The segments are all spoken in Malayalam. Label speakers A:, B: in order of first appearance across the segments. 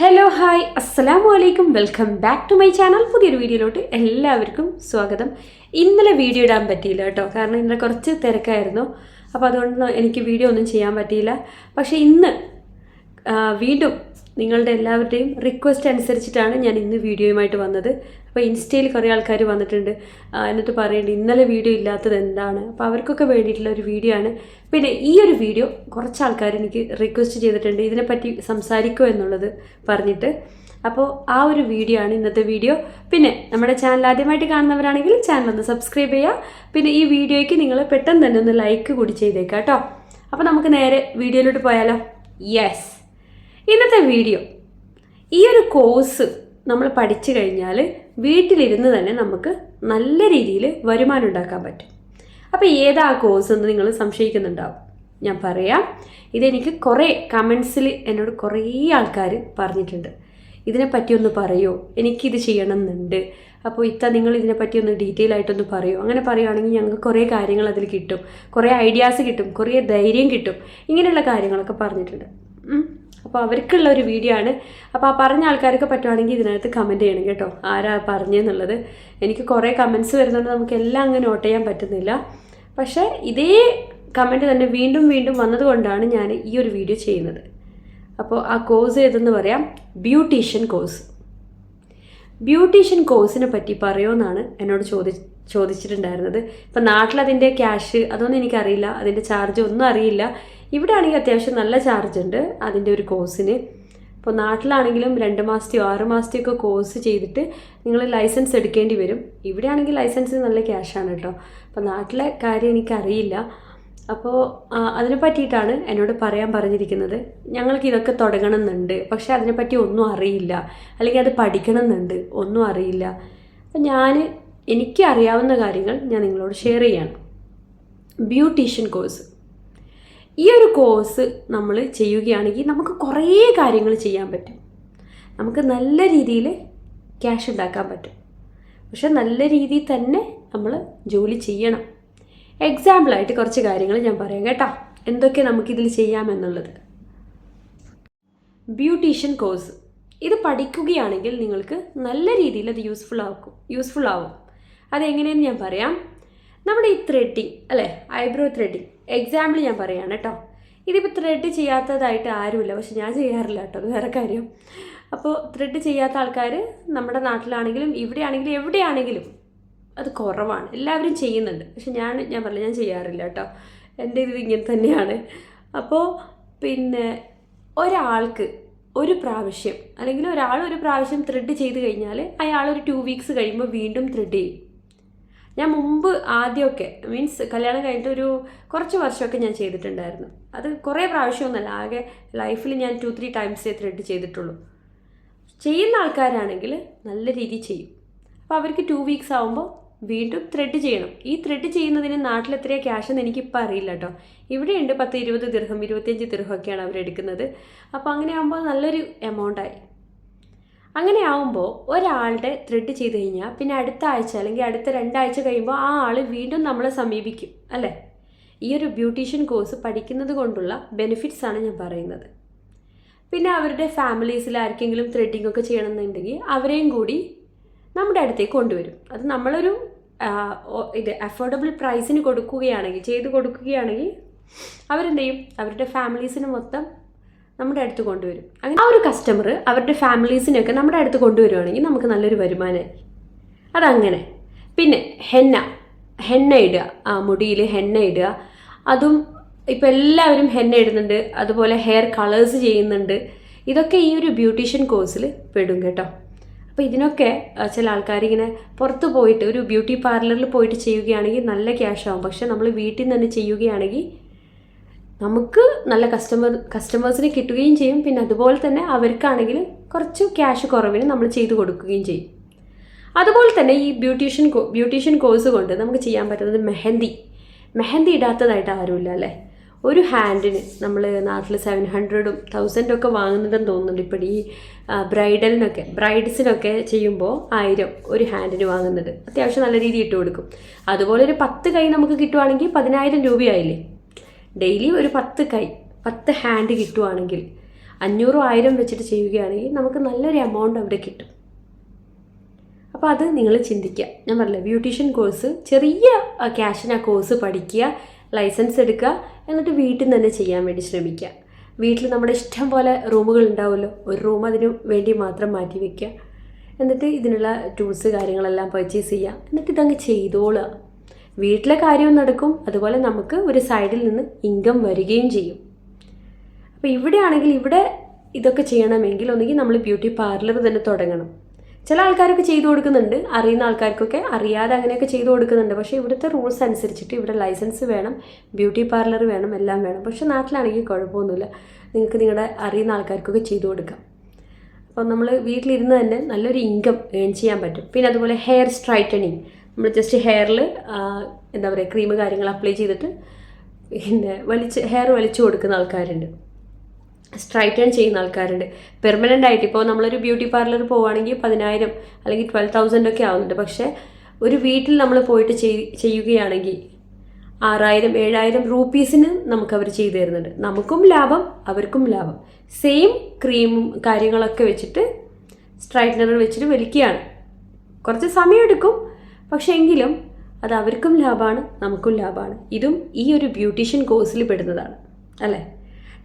A: ഹലോ ഹായ് അസ്സലാമു അലൈക്കും welcome back to my channel പുതിയൊരു വീഡിയോയിലോട്ട് എല്ലാവർക്കും സ്വാഗതം. ഇന്നലെ വീഡിയോ ഇടാൻ പറ്റിയില്ല കേട്ടോ. കാരണം ഇന്നലെ കുറച്ച് തിരക്കായിരുന്നു. അപ്പോൾ അതുകൊണ്ട് എനിക്ക് വീഡിയോ ഒന്നും ചെയ്യാൻ പറ്റിയില്ല. പക്ഷേ ഇന്ന് വീണ്ടും നിങ്ങളുടെ എല്ലാവരുടെയും റിക്വസ്റ്റ് അനുസരിച്ചിട്ടാണ് ഞാൻ ഇന്ന് വീഡിയോയുമായിട്ട് വന്നത്. അപ്പോൾ ഇൻസ്റ്റയിൽ കുറേ ആൾക്കാർ വന്നിട്ടുണ്ട്. എന്നിട്ട് പറയേണ്ടത് ഇന്നലെ വീഡിയോ ഇല്ലാത്തത് എന്താണ്? അപ്പോൾ അവർക്കൊക്കെ വേണ്ടിയിട്ടുള്ള ഒരു വീഡിയോ ആണ്. പിന്നെ ഈ ഒരു വീഡിയോ കുറച്ച് ആൾക്കാർ എനിക്ക് റിക്വസ്റ്റ് ചെയ്തിട്ടുണ്ട്. ഇതിനെപ്പറ്റി സംസാരിക്കുമോ എന്നുള്ളത് പറഞ്ഞിട്ട്. അപ്പോൾ ആ ഒരു വീഡിയോ ആണ് ഇന്നത്തെ വീഡിയോ. പിന്നെ നമ്മുടെ ചാനൽ ആദ്യമായിട്ട് കാണുന്നവരാണെങ്കിൽ ചാനൽ ഒന്ന് സബ്സ്ക്രൈബ് ചെയ്യുക. പിന്നെ ഈ വീഡിയോയ്ക്ക് നിങ്ങൾ പെട്ടെന്ന് തന്നെ ഒന്ന് ലൈക്ക് കൂടി ചെയ്തേക്കാം കേട്ടോ. അപ്പോൾ നമുക്ക് നേരെ വീഡിയോയിലോട്ട് പോയാലോ? യെസ് ഇന്നത്തെ വീഡിയോ. ഈ ഒരു കോഴ്സ് നമ്മൾ പഠിച്ചു കഴിഞ്ഞാൽ വീട്ടിലിരുന്ന് തന്നെ നമുക്ക് നല്ല രീതിയിൽ വരുമാനം ഉണ്ടാക്കാൻ പറ്റും. അപ്പോൾ ഏതാ കോഴ്സ് എന്ന് നിങ്ങൾ സംശയിക്കുന്നുണ്ടാവും. ഞാൻ പറയാം. ഇതെനിക്ക് കുറേ കമൻസിൽ എന്നോട് കുറേ ആൾക്കാർ പറഞ്ഞിട്ടുണ്ട്. ഇതിനെപ്പറ്റി ഒന്ന് പറയുമോ എനിക്കിത് ചെയ്യണം എന്നുണ്ട് അപ്പോൾ ഇത്ത നിങ്ങൾ ഇതിനെപ്പറ്റി ഒന്ന് ഡീറ്റെയിൽ ആയിട്ടൊന്ന് പറയോ? അങ്ങനെ പറയുകയാണെങ്കിൽ ഞങ്ങൾക്ക് കുറേ കാര്യങ്ങൾ അതിൽ കിട്ടും. കുറേ ഐഡിയാസ് കിട്ടും. കുറേ ധൈര്യം കിട്ടും. ഇങ്ങനെയുള്ള കാര്യങ്ങളൊക്കെ പറഞ്ഞിട്ടുണ്ട്. അപ്പോൾ അവർക്കുള്ള ഒരു വീഡിയോ ആണ്. അപ്പോൾ ആ പറഞ്ഞ ആൾക്കാർക്ക് പറ്റുവാണെങ്കിൽ ഇതിനകത്ത് കമന്റ് ചെയ്യണം കേട്ടോ. ആരാ പറഞ്ഞെന്നുള്ളത് എനിക്ക് കുറേ കമൻസ് വരുന്നുണ്ട്. നമുക്ക് എല്ലാം അങ്ങ് നോട്ട് ചെയ്യാൻ പറ്റുന്നില്ല. പക്ഷേ ഇതേ കമന്റ് തന്നെ വീണ്ടും വീണ്ടും വന്നതുകൊണ്ടാണ് ഞാൻ ഈ ഒരു വീഡിയോ ചെയ്യുന്നത്. അപ്പോൾ ആ കോഴ്സ് ഏതെന്ന് പറയാം? ബ്യൂട്ടീഷ്യൻ കോഴ്സ് ബ്യൂട്ടീഷ്യൻ കോഴ്സിനെ പറ്റി പറയുമെന്നാണ് എന്നോട് ചോദി ചോദിച്ചിട്ടുണ്ടായിരുന്നത്. ഇപ്പം നാട്ടിലതിന്റെ ക്യാഷ് അതൊന്നും എനിക്കറിയില്ല. അതിന്റെ ചാർജ് ഒന്നും അറിയില്ല. ഇവിടെ ആണെങ്കിൽ അത്യാവശ്യം നല്ല ചാർജ് ഉണ്ട് അതിന്റെ ഒരു കോഴ്സിന് ഇപ്പോൾ നാട്ടിലാണെങ്കിലും രണ്ട് മാസത്തെയോ ആറ് മാസത്തെയോ ഒക്കെ കോഴ്സ് ചെയ്തിട്ട് നിങ്ങൾ ലൈസൻസ് എടുക്കേണ്ടി വരും. ഇവിടെ ആണെങ്കിൽ ലൈസൻസ് നല്ല ക്യാഷാണ് കേട്ടോ. അപ്പോൾ നാട്ടിലെ കാര്യം എനിക്കറിയില്ല. അപ്പോൾ അതിനെ പറ്റിയിട്ടാണ് എന്നോട് പറയാൻ പറഞ്ഞിരിക്കുന്നത്. ഞങ്ങൾക്ക് ഇതൊക്കെ തുടങ്ങണമെന്നുണ്ട്. പക്ഷേ അതിനെപ്പറ്റി ഒന്നും അറിയില്ല. അല്ലെങ്കിൽ അത് പഠിക്കണമെന്നുണ്ട്. ഒന്നും അറിയില്ല. അപ്പം ഞാൻ എനിക്ക് അറിയാവുന്ന കാര്യങ്ങൾ ഞാൻ നിങ്ങളോട് ഷെയർ ചെയ്യാണ്. ബ്യൂട്ടീഷ്യൻ കോഴ്സ് ഈ ഒരു കോഴ്സ് നമ്മൾ ചെയ്യുകയാണെങ്കിൽ നമുക്ക് കുറേ കാര്യങ്ങൾ ചെയ്യാൻ പറ്റും. നമുക്ക് നല്ല രീതിയിൽ ക്യാഷ് ഉണ്ടാക്കാൻ പറ്റും. പക്ഷെ നല്ല രീതിയിൽ തന്നെ നമ്മൾ ജോലി ചെയ്യണം. എക്സാമ്പിളായിട്ട് കുറച്ച് കാര്യങ്ങൾ ഞാൻ പറയാം കേട്ടോ. എന്തൊക്കെ നമുക്കിതിൽ ചെയ്യാമെന്നുള്ളത് ബ്യൂട്ടീഷ്യൻ കോഴ്സ് ഇത് പഠിക്കുകയാണെങ്കിൽ നിങ്ങൾക്ക് നല്ല രീതിയിൽ അത് യൂസ്ഫുൾ ആക്കും. യൂസ്ഫുൾ ആവും. അതെങ്ങനെയെന്ന് ഞാൻ പറയാം. നമ്മുടെ ഈ ത്രെഡിങ് അല്ലേ? ഐബ്രോ ത്രെഡിങ് എക്സാമ്പിൾ ഞാൻ പറയുകയാണ് കേട്ടോ ഇതിപ്പോൾ ത്രെഡ് ചെയ്യാത്തതായിട്ട് ആരുമില്ല. പക്ഷെ ഞാൻ ചെയ്യാറില്ല കേട്ടോ അത് വേറെ കാര്യം. അപ്പോൾ ത്രെഡ് ചെയ്യാത്ത ആൾക്കാർ നമ്മുടെ നാട്ടിലാണെങ്കിലും ഇവിടെയാണെങ്കിലും എവിടെയാണെങ്കിലും അത് കുറവാണ്. എല്ലാവരും ചെയ്യുന്നുണ്ട്. പക്ഷെ ഞാൻ ഞാൻ പറഞ്ഞില്ല ഞാൻ ചെയ്യാറില്ല കേട്ടോ എന്റെ ഇത് ഇങ്ങനെ തന്നെയാണ്. അപ്പോൾ പിന്നെ ഒരാൾക്ക് ഒരു പ്രാവശ്യം അല്ലെങ്കിൽ ഒരാൾ ഒരു പ്രാവശ്യം ത്രെഡ് ചെയ്ത് കഴിഞ്ഞാൽ അയാൾ ഒരു ടു വീക്സ് കഴിയുമ്പോൾ വീണ്ടും ത്രെഡ് ചെയ്യും. ഞാൻ മുമ്പ് ആദ്യമൊക്കെ മീൻസ് കല്യാണം കഴിഞ്ഞിട്ട് ഒരു കുറച്ച് വർഷമൊക്കെ ഞാൻ ചെയ്തിട്ടുണ്ടായിരുന്നു. അത് കുറേ പ്രാവശ്യമൊന്നുമല്ല ആകെ ലൈഫിൽ ഞാൻ ടു ത്രീ ടൈംസേ ത്രെഡ് ചെയ്തിട്ടുള്ളൂ. ചെയ്യുന്ന ആൾക്കാരാണെങ്കിൽ നല്ല രീതിയിൽ ചെയ്യും. അപ്പോൾ അവർക്ക് ടു വീക്സ് ആകുമ്പോൾ വീണ്ടും ത്രെഡ് ചെയ്യണം. ഈ ത്രെഡ് ചെയ്യുന്നതിന് നാട്ടിൽ എത്രയാണ് ക്യാഷ് എന്ന് എനിക്കിപ്പോൾ അറിയില്ല കേട്ടോ. ഇവിടെയുണ്ട് പത്ത് ഇരുപത് ദീർഘം ഇരുപത്തിയഞ്ച് ദീർഘമൊക്കെയാണ് അവരെടുക്കുന്നത്. അപ്പോൾ അങ്ങനെ ആകുമ്പോൾ നല്ലൊരു എമൗണ്ടായി അങ്ങനെ ആവുമ്പോൾ ഒരാളുടെ ത്രെഡ് ചെയ്ത് കഴിഞ്ഞാൽ പിന്നെ അടുത്ത ആഴ്ച അല്ലെങ്കിൽ അടുത്ത രണ്ടാഴ്ച കഴിയുമ്പോൾ ആ ആൾ വീണ്ടും നമ്മളെ സമീപിക്കും അല്ലേ? ഈ ഒരു ബ്യൂട്ടീഷ്യൻ കോഴ്സ് പഠിക്കുന്നത് കൊണ്ടുള്ള ബെനിഫിറ്റ്സ് ആണ് ഞാൻ പറയുന്നത്. പിന്നെ അവരുടെ ഫാമിലീസിൽ ആർക്കെങ്കിലും ത്രെഡിംഗ് ഒക്കെ ചെയ്യണമെന്നുണ്ടെങ്കിൽ അവരെയും കൂടി നമ്മുടെ അടുത്തേക്ക് കൊണ്ടുവരും. അത് നമ്മളൊരു ഇത് അഫോർഡബിൾ പ്രൈസിന് കൊടുക്കുകയാണെങ്കിൽ ചെയ്ത് കൊടുക്കുകയാണെങ്കിൽ അവരെന്ത് ചെയ്യും അവരുടെ ഫാമിലീസിന് മൊത്തം നമ്മുടെ അടുത്ത് കൊണ്ടുവരും. അങ്ങനെ ആ ഒരു കസ്റ്റമർ അവരുടെ ഫാമിലീസിനെയൊക്കെ നമ്മുടെ അടുത്ത് കൊണ്ടുവരുവാണെങ്കിൽ നമുക്ക് നല്ലൊരു വരുമാനമായി അതങ്ങനെ. പിന്നെ ഹെന്ന. ഹെന്ന ഇടുക. മുടിയിൽ ഹെന്ന ഇടുക. അതും ഇപ്പം എല്ലാവരും ഹെന്ന ഇടുന്നുണ്ട്. അതുപോലെ ഹെയർ കളേഴ്സ് ചെയ്യുന്നുണ്ട്. ഇതൊക്കെ ഈ ഒരു ബ്യൂട്ടീഷ്യൻ കോഴ്സിൽ പെടും കേട്ടോ. അപ്പോൾ ഇതിനൊക്കെ ചില ആൾക്കാർ ഇങ്ങനെ പുറത്ത് പോയിട്ട് ഒരു ബ്യൂട്ടി പാർലറിൽ പോയിട്ട് ചെയ്യുകയാണെങ്കിൽ നല്ല ക്യാഷ് ആവും. പക്ഷേ നമ്മൾ വീട്ടിൽ നിന്ന് തന്നെ ചെയ്യുകയാണെങ്കിൽ നമുക്ക് നല്ല കസ്റ്റമർ കസ്റ്റമേഴ്സിന് കിട്ടുകയും ചെയ്യും. പിന്നെ അതുപോലെ തന്നെ അവർക്കാണെങ്കിൽ കുറച്ച് ക്യാഷ് കുറവിന് നമ്മൾ ചെയ്തു കൊടുക്കുകയും ചെയ്യും. അതുപോലെ തന്നെ ഈ ബ്യൂട്ടീഷ്യൻ ബ്യൂട്ടീഷ്യൻ കോഴ്സ് കൊണ്ട് നമുക്ക് ചെയ്യാൻ പറ്റുന്നത് മെഹന്തി. മെഹന്തി ഇടാത്തതായിട്ട് ആരുമില്ല അല്ലേ? ഒരു ഹാൻഡിന് നമ്മൾ നാട്ടിൽ സെവൻ ഹൺഡ്രഡും തൗസൻഡും ഒക്കെ വാങ്ങുന്നുണ്ടെന്ന് തോന്നുന്നുണ്ട് ഇപ്പോൾ ഈ ബ്രൈഡലിനൊക്കെ ബ്രൈഡ്സിനൊക്കെ ചെയ്യുമ്പോൾ ആയിരം ഒരു ഹാൻഡിന് വാങ്ങുന്നുണ്ട് അത്യാവശ്യം നല്ല രീതിയിൽ ഇട്ട് കൊടുക്കും. അതുപോലെ ഒരു പത്ത് കൈ നമുക്ക് കിട്ടുവാണെങ്കിൽ പതിനായിരം രൂപയായില്ലേ? ഡെയിലി ഒരു പത്ത് കൈ പത്ത് ഹാൻഡ് കിട്ടുവാണെങ്കിൽ അഞ്ഞൂറും ആയിരം വെച്ചിട്ട് ചെയ്യുകയാണെങ്കിൽ നമുക്ക് നല്ലൊരു എമൗണ്ട് അവിടെ കിട്ടും. അപ്പോൾ അത് നിങ്ങൾ ചിന്തിക്കുക. ഞാൻ പറഞ്ഞില്ല ബ്യൂട്ടീഷ്യൻ കോഴ്സ് ചെറിയ ക്യാഷിന് ആ കോഴ്സ് പഠിക്കുക ലൈസൻസ് എടുക്കുക എന്നിട്ട് വീട്ടിൽ നിന്ന് തന്നെ ചെയ്യാൻ വേണ്ടി ശ്രമിക്കുക. വീട്ടിൽ നമ്മുടെ ഇഷ്ടം പോലെ റൂമുകൾ ഉണ്ടാവുമല്ലോ ഒരു റൂം അതിന് വേണ്ടി മാത്രം മാറ്റി വയ്ക്കുക എന്നിട്ട് ഇതിനുള്ള ടൂൾസ് കാര്യങ്ങളെല്ലാം പർച്ചേസ് ചെയ്യുക. എന്നിട്ട് ഇതങ്ങ് ചെയ്തോളുക. വീട്ടിലെ കാര്യവും നടക്കും. അതുപോലെ നമുക്ക് ഒരു സൈഡിൽ നിന്ന് ഇൻകം വരികയും ചെയ്യും. അപ്പോൾ ഇവിടെയാണെങ്കിൽ ഇവിടെ ഇതൊക്കെ ചെയ്യണമെങ്കിൽ ഒന്നുകിൽ നമ്മൾ ബ്യൂട്ടി പാർലർ തന്നെ തുടങ്ങണം. ചില ആൾക്കാരൊക്കെ ചെയ്തു കൊടുക്കുന്നുണ്ട്. അറിയുന്ന ആൾക്കാർക്കൊക്കെ അറിയാതെ അങ്ങനെയൊക്കെ ചെയ്തു കൊടുക്കുന്നുണ്ട്. പക്ഷേ ഇവിടുത്തെ റൂൾസ് അനുസരിച്ചിട്ട് ഇവിടെ ലൈസൻസ് വേണം ബ്യൂട്ടി പാർലർ വേണം എല്ലാം വേണം. പക്ഷേ നാട്ടിലാണെങ്കിൽ കുഴപ്പമൊന്നുമില്ല. നിങ്ങൾക്ക് നിങ്ങളുടെ അറിയുന്ന ആൾക്കാർക്കൊക്കെ ചെയ്തു കൊടുക്കാം. അപ്പോൾ നമ്മൾ വീട്ടിലിരുന്ന് തന്നെ നല്ലൊരു ഇൻകം ഏൺ ചെയ്യാൻ പറ്റും. പിന്നെ അതുപോലെ ഹെയർ സ്ട്രൈറ്റനിങ് നമ്മൾ ജസ്റ്റ് ഹെയറിൽ എന്താ പറയുക ക്രീം കാര്യങ്ങൾ അപ്ലൈ ചെയ്തിട്ട് പിന്നെ വലിച്ച് ഹെയർ വലിച്ചു കൊടുക്കുന്ന ആൾക്കാരുണ്ട്. സ്ട്രൈറ്റൺ ചെയ്യുന്ന ആൾക്കാരുണ്ട്. പെർമനന്റ് ആയിട്ട് ഇപ്പോൾ നമ്മളൊരു ബ്യൂട്ടി പാർലർ പോവുകയാണെങ്കിൽ പതിനായിരം അല്ലെങ്കിൽ ട്വൽവ് തൗസൻഡ് ഒക്കെ ആവുന്നുണ്ട്. പക്ഷേ ഒരു വീട്ടിൽ നമ്മൾ പോയിട്ട് ചെയ് ചെയ്യുകയാണെങ്കിൽ ആറായിരം ഏഴായിരം റൂപ്പീസിന് നമുക്ക് അവർ ചെയ്തു തരുന്നുണ്ട്. നമുക്കും ലാഭം അവർക്കും ലാഭം. സെയിം ക്രീമും കാര്യങ്ങളൊക്കെ വെച്ചിട്ട് സ്ട്രൈറ്റ്നർ വെച്ചിട്ട് വലിക്കുകയാണ്. കുറച്ച് സമയമെടുക്കും പക്ഷേ എങ്കിലും അത് അവർക്കും ലാഭമാണ് നമുക്കും ലാഭമാണ് ഇതും ഈ ഒരു ബ്യൂട്ടീഷ്യൻ കോഴ്സിൽ പെടുന്നതാണ് അല്ലേ?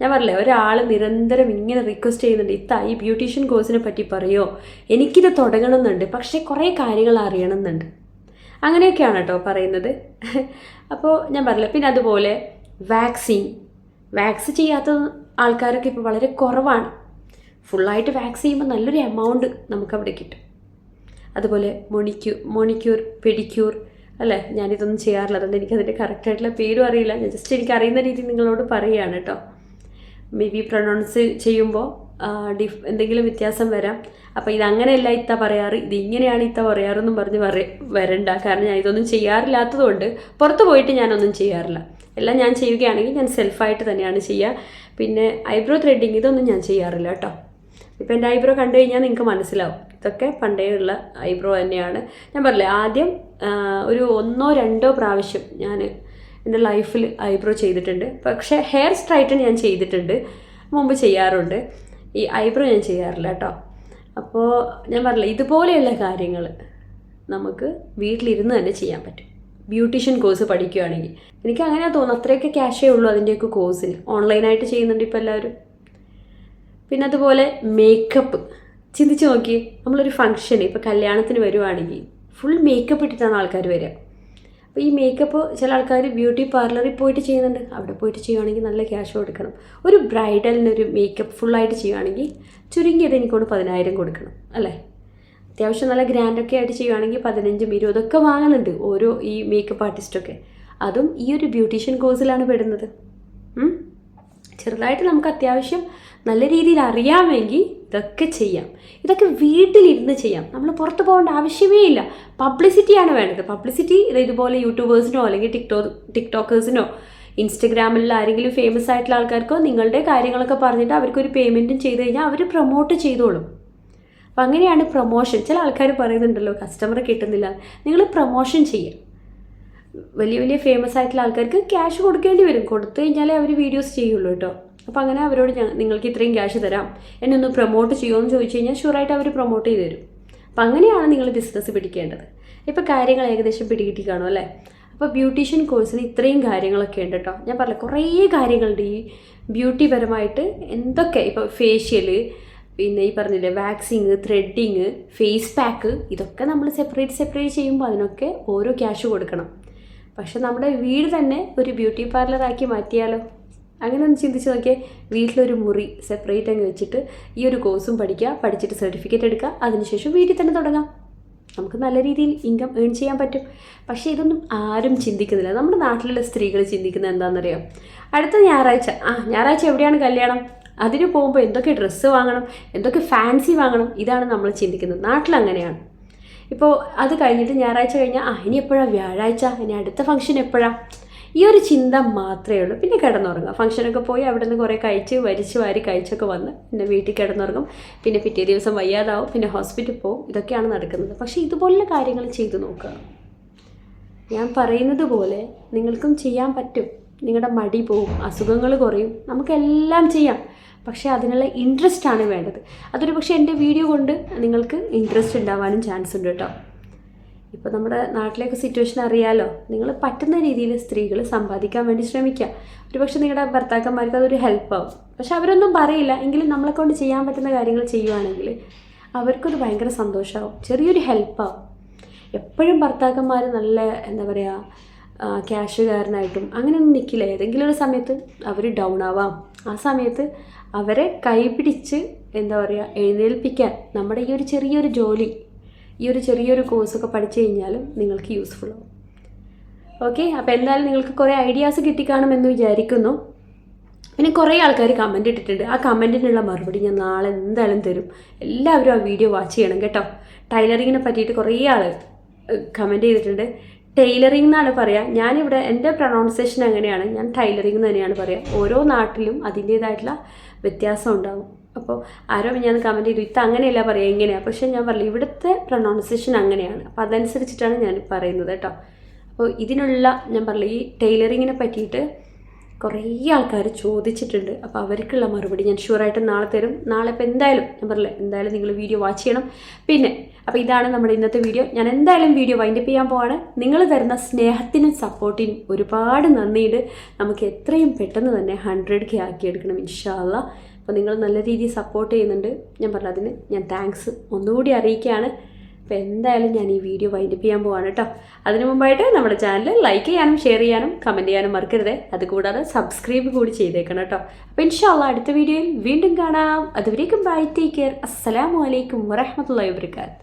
A: ഞാൻ പറഞ്ഞില്ലേ ഒരാൾ നിരന്തരം ഇങ്ങനെ റിക്വസ്റ്റ് ചെയ്യുന്നുണ്ട് ഇത്ത ഈ ബ്യൂട്ടീഷ്യൻ കോഴ്സിനെ പറ്റി പറയുമോ എനിക്കിത് തുടങ്ങണമെന്നുണ്ട് പക്ഷേ കുറേ കാര്യങ്ങൾ അറിയണമെന്നുണ്ട്. അങ്ങനെയൊക്കെയാണ് കേട്ടോ പറയുന്നത്. അപ്പോൾ ഞാൻ പറഞ്ഞില്ല പിന്നെ അതുപോലെ വാക്സിൻ. വാക്സ് ചെയ്യാത്ത ആൾക്കാരൊക്കെ ഇപ്പോൾ വളരെ കുറവാണ്. ഫുള്ളായിട്ട് വാക്സ് ചെയ്യുമ്പോൾ നല്ലൊരു എമൗണ്ട് നമുക്കവിടെ കിട്ടും. അതുപോലെ മൊണിക്യൂ മോണിക്യൂർ പെഡിക്യൂർ അല്ലേ? ഞാനിതൊന്നും ചെയ്യാറില്ല. അതുകൊണ്ട് എനിക്കതിന്റെ കറക്റ്റായിട്ടുള്ള പേരും അറിയില്ല. ഞാൻ ജസ്റ്റ് എനിക്ക് അറിയുന്ന രീതിയിൽ നിങ്ങളോട് പറയുകയാണ് കേട്ടോ. മേ ബി പ്രൊണൗൺസ് ചെയ്യുമ്പോൾ ഡിഫ് എന്തെങ്കിലും വ്യത്യാസം വരാം. അപ്പോൾ ഇതങ്ങനെയല്ല ഇത്ത പറയാറ്. ഇതിങ്ങനെയാണ് ഇത്ത പറയാറെന്നും പറഞ്ഞ് പറ വരണ്ട. കാരണം ഞാൻ ഇതൊന്നും ചെയ്യാറില്ലാത്തതുകൊണ്ട് പുറത്ത് പോയിട്ട് ഞാനൊന്നും ചെയ്യാറില്ല. എല്ലാം ഞാൻ ചെയ്യുകയാണെങ്കിൽ ഞാൻ സെൽഫായിട്ട് തന്നെയാണ് ചെയ്യുക. പിന്നെ ഐബ്രോ ത്രെഡിങ് ഇതൊന്നും ഞാൻ ചെയ്യാറില്ല കേട്ടോ. ഇപ്പോൾ എന്റെ ഐബ്രോ കണ്ടു കഴിഞ്ഞാൽ നിങ്ങൾക്ക് മനസ്സിലാവും. ഇതൊക്കെ പണ്ടേ ഉള്ള ഐബ്രോ തന്നെയാണ്. ഞാൻ പറഞ്ഞില്ലേ ആദ്യം ഒരു ഒന്നോ രണ്ടോ പ്രാവശ്യം ഞാൻ എന്റെ ലൈഫിൽ ഐബ്രോ ചെയ്തിട്ടുണ്ട്. പക്ഷേ ഹെയർ സ്ട്രൈറ്റൺ ഞാൻ ചെയ്തിട്ടുണ്ട്. മുമ്പ് ചെയ്യാറുണ്ട്. ഈ ഐബ്രോ ഞാൻ ചെയ്യാറില്ല കേട്ടോ. അപ്പോൾ ഞാൻ പറഞ്ഞില്ല ഇതുപോലെയുള്ള കാര്യങ്ങൾ നമുക്ക് വീട്ടിലിരുന്ന് തന്നെ ചെയ്യാൻ പറ്റും. ബ്യൂട്ടീഷ്യൻ കോഴ്സ് പഠിക്കുകയാണെങ്കിൽ എനിക്ക് അങ്ങനെയാണ് തോന്നുന്നു അത്രയൊക്കെ ക്യാഷേ ഉള്ളൂ അതിന്റെയൊക്കെ കോഴ്സിന്. ഓൺലൈനായിട്ട് ചെയ്യുന്നുണ്ട് ഇപ്പോൾ എല്ലാവരും. പിന്നെ അതുപോലെ മേക്കപ്പ് ചിന്തിച്ച് നോക്കി നമ്മളൊരു ഫംഗ്ഷൻ ഇപ്പോൾ കല്യാണത്തിന് വരുവാണെങ്കിൽ ഫുൾ മേക്കപ്പ് ഇട്ടിട്ടാണ് ആൾക്കാർ വരിക. അപ്പോൾ ഈ മേക്കപ്പ് ചില ആൾക്കാർ ബ്യൂട്ടി പാർലറിൽ പോയിട്ട് ചെയ്യുന്നുണ്ട്. അവിടെ പോയിട്ട് ചെയ്യുവാണെങ്കിൽ നല്ല ക്യാഷ് കൊടുക്കണം. ഒരു ബ്രൈഡലിനൊരു മേക്കപ്പ് ഫുള്ളായിട്ട് ചെയ്യുവാണെങ്കിൽ ചുരുങ്ങിയത് എനിക്കോട് പതിനായിരം കൊടുക്കണം അല്ലേ? അത്യാവശ്യം നല്ല ഗ്രാൻഡൊക്കെ ആയിട്ട് ചെയ്യുവാണെങ്കിൽ പതിനഞ്ചും ഇരുപതൊക്കെ വാങ്ങുന്നുണ്ട് ഓരോ ഈ മേക്കപ്പ് ആർട്ടിസ്റ്റൊക്കെ അതും ഈ ഒരു ബ്യൂട്ടീഷ്യൻ കോഴ്സിലാണ് പെടുന്നത്? ചെറുതായിട്ട് നമുക്ക് അത്യാവശ്യം നല്ല രീതിയിൽ അറിയാമെങ്കിൽ ഇതൊക്കെ ചെയ്യാം. ഇതൊക്കെ വീട്ടിലിരുന്ന് ചെയ്യാം. നമ്മൾ പുറത്ത് പോകേണ്ട ആവശ്യമേ ഇല്ല. പബ്ലിസിറ്റിയാണ് വേണ്ടത്. പബ്ലിസിറ്റി ഇതുപോലെ യൂട്യൂബേഴ്സിനോ അല്ലെങ്കിൽ ടിക്ടോ ടിക്ടോക്കേഴ്സിനോ ഇൻസ്റ്റഗ്രാമിൽ ആരെങ്കിലും ഫേമസ് ആയിട്ടുള്ള ആൾക്കാർക്കോ നിങ്ങളുടെ കാര്യങ്ങളൊക്കെ പറഞ്ഞിട്ട് അവർക്കൊരു പേയ്മെന്റും ചെയ്ത് കഴിഞ്ഞാൽ അവർ പ്രൊമോട്ട് ചെയ്തോളും. അപ്പം അങ്ങനെയാണ് പ്രൊമോഷൻ ചില ആൾക്കാർ പറയുന്നുണ്ടല്ലോ കസ്റ്റമർ കിട്ടുന്നില്ല. നിങ്ങൾ പ്രൊമോഷൻ ചെയ്യുക വലിയ വലിയ ഫേമസ് ആയിട്ടുള്ള ആൾക്കാർക്ക് ക്യാഷ് കൊടുക്കേണ്ടി വരും. കൊടുത്തു കഴിഞ്ഞാലേ അവർ വീഡിയോസ് ചെയ്യുള്ളൂ കേട്ടോ അപ്പോൾ അങ്ങനെ അവരോട് ഞാൻ നിങ്ങൾക്ക് ഇത്രയും ക്യാഷ് തരാം. എന്നെ ഒന്ന് പ്രൊമോട്ട് ചെയ്യുമെന്ന് ചോദിച്ചു കഴിഞ്ഞാൽ ഷുവറായിട്ട് അവർ പ്രൊമോട്ട് ചെയ്ത് തരും. അപ്പം അങ്ങനെയാണ് നിങ്ങൾ ബിസിനസ് പിടിക്കേണ്ടത്. ഇപ്പോൾ കാര്യങ്ങൾ ഏകദേശം പിടികിട്ടി കാണും അല്ലേ? അപ്പോൾ ബ്യൂട്ടീഷ്യൻ കോഴ്സിന് ഇത്രയും കാര്യങ്ങളൊക്കെ ഉണ്ട് കേട്ടോ ഞാൻ പറഞ്ഞ കുറേ കാര്യങ്ങളുണ്ട് ഈ ബ്യൂട്ടി പരമായിട്ട് എന്തൊക്കെ? ഇപ്പോൾ ഫേഷ്യൽ പിന്നെ ഈ പറഞ്ഞില്ലേ വാക്സിങ് ത്രെഡിങ് ഫേസ് പാക്ക് ഇതൊക്കെ നമ്മൾ സെപ്പറേറ്റ് സെപ്പറേറ്റ് ചെയ്യുമ്പോൾ അതിനൊക്കെ ഓരോ ക്യാഷ് കൊടുക്കണം. പക്ഷെ നമ്മുടെ വീട് തന്നെ ഒരു ബ്യൂട്ടി പാർലറാക്കി മാറ്റിയാലോ? അങ്ങനെ ഒന്ന് ചിന്തിച്ച് നോക്കിയാൽ വീട്ടിലൊരു മുറി സെപ്പറേറ്റ് അങ്ങ് വെച്ചിട്ട് ഈ ഒരു കോഴ്സും പഠിക്കുക പഠിച്ചിട്ട് സർട്ടിഫിക്കറ്റ് എടുക്കുക അതിനുശേഷം വീട്ടിൽ തന്നെ തുടങ്ങാം. നമുക്ക് നല്ല രീതിയിൽ ഇൻകം ഏൺ ചെയ്യാൻ പറ്റും. പക്ഷേ ഇതൊന്നും ആരും ചിന്തിക്കുന്നില്ല. നമ്മുടെ നാട്ടിലുള്ള സ്ത്രീകൾ ചിന്തിക്കുന്നത് എന്താണെന്നറിയോ? അടുത്ത ഞായറാഴ്ച. ആ ഞായറാഴ്ച എവിടെയാണ് കല്യാണം? അതിന് പോകുമ്പോൾ എന്തൊക്കെ ഡ്രസ്സ് വാങ്ങണം? എന്തൊക്കെ ഫാൻസി വാങ്ങണം? ഇതാണ് നമ്മൾ ചിന്തിക്കുന്നത്. നാട്ടിൽ അങ്ങനെയാണ് ഇപ്പോൾ അത് കഴിഞ്ഞിട്ട് ഞായറാഴ്ച കഴിഞ്ഞാൽ ആ ഇനി എപ്പോഴാണ് വ്യാഴാഴ്ച? ഇനി അടുത്ത ഫംഗ്ഷൻ എപ്പോഴാണ് ഈ ഒരു ചിന്ത മാത്രമേ ഉള്ളൂ. പിന്നെ കിടന്നുറങ്ങുക ഫംഗ്ഷനൊക്കെ പോയി അവിടെ നിന്ന് കുറേ കഴിച്ച് വരിച്ച് വാരി കഴിച്ചൊക്കെ വന്ന് പിന്നെ വീട്ടിൽ കിടന്നുറങ്ങും. പിന്നെ പിറ്റേ ദിവസം വയ്യാതാവും. പിന്നെ ഹോസ്പിറ്റലിൽ പോകും ഇതൊക്കെയാണ് നടക്കുന്നത്. പക്ഷേ ഇതുപോലുള്ള കാര്യങ്ങൾ ചെയ്തു നോക്കുക. ഞാൻ പറയുന്നത് പോലെ നിങ്ങൾക്കും ചെയ്യാൻ പറ്റും. നിങ്ങളുടെ മടി പോവും. അസുഖങ്ങൾ കുറയും. നമുക്കെല്ലാം ചെയ്യാം. പക്ഷേ അതിനുള്ള ഇൻട്രസ്റ്റ് ആണ് വേണ്ടത്. അതൊരു പക്ഷേ എന്റെ വീഡിയോ കൊണ്ട് നിങ്ങൾക്ക് ഇൻട്രസ്റ്റ് ഉണ്ടാവാനും ചാൻസ് ഉണ്ട് കേട്ടോ. ഇപ്പോൾ നമ്മുടെ നാട്ടിലേക്ക് സിറ്റുവേഷൻ അറിയാലോ. നിങ്ങൾ പറ്റുന്ന രീതിയിൽ സ്ത്രീകൾ സമ്പാദിക്കാൻ വേണ്ടി ശ്രമിക്കുക. ഒരുപക്ഷെ നിങ്ങളുടെ ഭർത്താക്കന്മാർക്ക് അതൊരു ഹെൽപ്പാവും പക്ഷെ അവരൊന്നും പറയില്ല. എങ്കിലും നമ്മളെ കൊണ്ട് ചെയ്യാൻ പറ്റുന്ന കാര്യങ്ങൾ ചെയ്യുവാണെങ്കിൽ അവർക്കൊരു ഭയങ്കര സന്തോഷമാവും ചെറിയൊരു ഹെൽപ്പാവും എപ്പോഴും ഭർത്താക്കന്മാർ നല്ല എന്താ പറയുക ക്യാഷുകാരനായിട്ടും അങ്ങനെയൊന്നും നിൽക്കില്ല ഏതെങ്കിലും ഒരു സമയത്ത് അവർ ഡൗൺ ആവാം. ആ സമയത്ത് അവരെ കൈപിടിച്ച് എന്താ പറയുക എഴുന്നേൽപ്പിക്കാൻ നമ്മുടെ ഈ ഒരു ചെറിയൊരു ജോലി ഈ ഒരു ചെറിയൊരു കോഴ്സൊക്കെ പഠിച്ചു കഴിഞ്ഞാലും നിങ്ങൾക്ക് യൂസ്ഫുൾ ആവും. ഓക്കെ അപ്പോൾ എന്തായാലും നിങ്ങൾക്ക് കുറേ ഐഡിയാസ് കിട്ടിക്കാണുമെന്ന് വിചാരിക്കുന്നു. പിന്നെ കുറേ ആൾക്കാർ കമന്റ് ഇട്ടിട്ടുണ്ട്. ആ കമന്റിനുള്ള മറുപടി ഞാൻ നാളെ എന്തായാലും തരും. എല്ലാവരും ആ വീഡിയോ വാച്ച് ചെയ്യണം കേട്ടോ. ടൈലറിങ്ങിനെ പറ്റിയിട്ട് കുറേ ആൾ കമന്റ് ചെയ്തിട്ടുണ്ട്. ടൈലറിംഗ് എന്നാണ് പറയുക ഞാനിവിടെ എന്റെ പ്രൊണൗൺസിയേഷൻ അങ്ങനെയാണ്. ഞാൻ ടൈലറിംഗ് എന്ന് തന്നെയാണ് പറയുക ഓരോ നാട്ടിലും അതിന്റേതായിട്ടുള്ള വ്യത്യാസം ഉണ്ടാകും അപ്പോൾ ആരോ ഞാൻ കമന്റ് ചെയ്തു ഇത് അങ്ങനെയല്ല പറയുക ഇങ്ങനെയാണ് പക്ഷേ ഞാൻ പറഞ്ഞു ഇവിടുത്തെ പ്രൊണൗൺസിയേഷൻ അങ്ങനെയാണ്. അപ്പോൾ അതനുസരിച്ചിട്ടാണ് ഞാൻ പറയുന്നത് കേട്ടോ. അപ്പോൾ ഇതിനുള്ള ഞാൻ പറഞ്ഞു ഈ ടൈലറിങ്ങിനെ പറ്റിയിട്ട് കുറേ ആൾക്കാർ ചോദിച്ചിട്ടുണ്ട്. അപ്പോൾ അവർക്കുള്ള മറുപടി ഞാൻ ഷുവറായിട്ട് നാളെ തരും. നാളെ ഇപ്പോൾ എന്തായാലും ഞാൻ പറഞ്ഞില്ല എന്തായാലും നിങ്ങൾ വീഡിയോ വാച്ച് ചെയ്യണം. പിന്നെ അപ്പോൾ ഇതാണ് നമ്മുടെ ഇന്നത്തെ വീഡിയോ. ഞാൻ എന്തായാലും വീഡിയോ വൈൻഡപ്പ് ചെയ്യാൻ പോവാണ്. നിങ്ങൾ തരുന്ന സ്നേഹത്തിനും സപ്പോർട്ടിനും ഒരുപാട് നന്ദിയുണ്ട്. നമുക്ക് എത്രയും പെട്ടെന്ന് തന്നെ ഹൺഡ്രഡ് കെ ആക്കിയെടുക്കണം ഇൻഷാല്ല അപ്പോൾ നിങ്ങൾ നല്ല രീതിയിൽ സപ്പോർട്ട് ചെയ്യുന്നുണ്ട്. ഞാൻ പറഞ്ഞ അതിന് ഞാൻ താങ്ക്സ് ഒന്നുകൂടി അറിയിക്കുകയാണ്. അപ്പോൾ എന്തായാലും ഞാൻ ഈ വീഡിയോ വൈൻഡപ്പ് ചെയ്യാൻ പോവാണ് കേട്ടോ അതിനു മുമ്പായിട്ട് നമ്മുടെ ചാനൽ ലൈക്ക് ചെയ്യാനും ഷെയർ ചെയ്യാനും കമന്റ് ചെയ്യാനും മറക്കരുത്. അതുകൂടാതെ സബ്സ്ക്രൈബ് കൂടി ചെയ്തേക്കണം കേട്ടോ അപ്പോൾ ഇൻഷാല്ല അടുത്ത വീഡിയോയിൽ വീണ്ടും കാണാം. അതുവരേക്കും ബൈ ടേക്ക് കെയർ അസ്സലാമു അലൈക്കും വറഹമത്തല്ലാ വാബർക്കാത്ത്